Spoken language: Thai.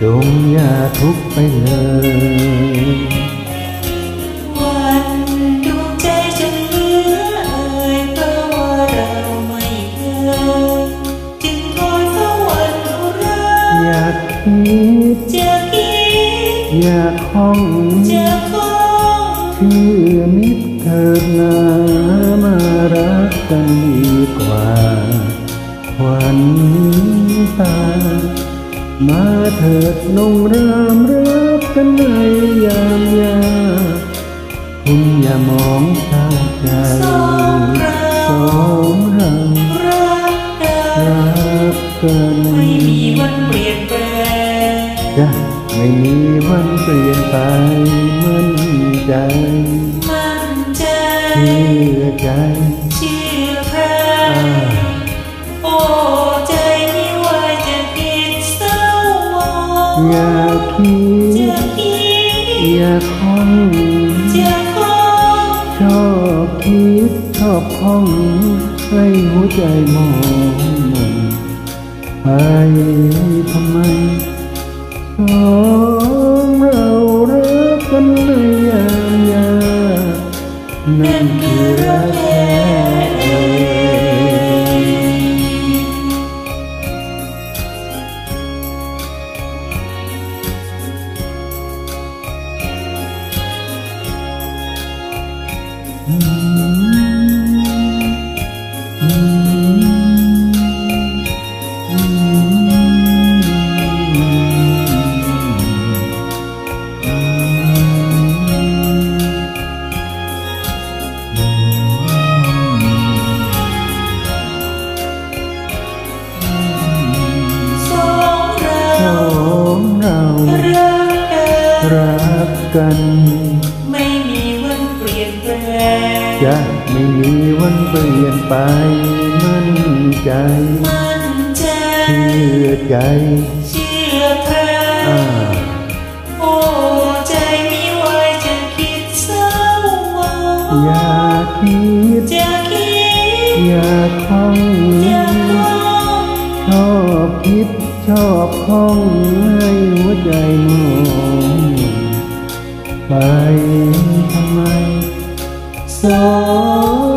จงอย่าทุกข์ไปเลยวันดวงใจฉันเหลือเอ่ยเพราะว่าเราไม่เคยจึงคอยเฝ้าวันอุราอยากคิดจะคิดอยากห้องจะของชื่อมิตรเถิดนามารักกันดีกว่า ควันตา มาเถิดนงรามรักกันในยามยากคุณอย่ามองเศร้าใจสองเราสองเรารักกันรักกันไม่มีวันเปลี่ยนแปลงจะไม่มีวันเปลี่ยนไปมั่นใจมั่นใจเชื่อใจเชื่อใครอ่าโอ้ อย่าคิดจะคิดอย่าคล้องชอบคิดชอบคล้องให้หัวใจมองมนไปทำไมสองเรารักกันในยามยากนั่นคือรัก ราสองเรารักกัน จะไม่มีวันเปลี่ยนไปมั่นใจมั่นใจเชื่อใจเชื่อใครอ่าโอ้ใจไม่ไหวจะคิดเศร้ามองอย่าคิดจะคิดอย่าคล้องจะของชอบคิดชอบคล้องให้หัวใจมองไปทำไม gió.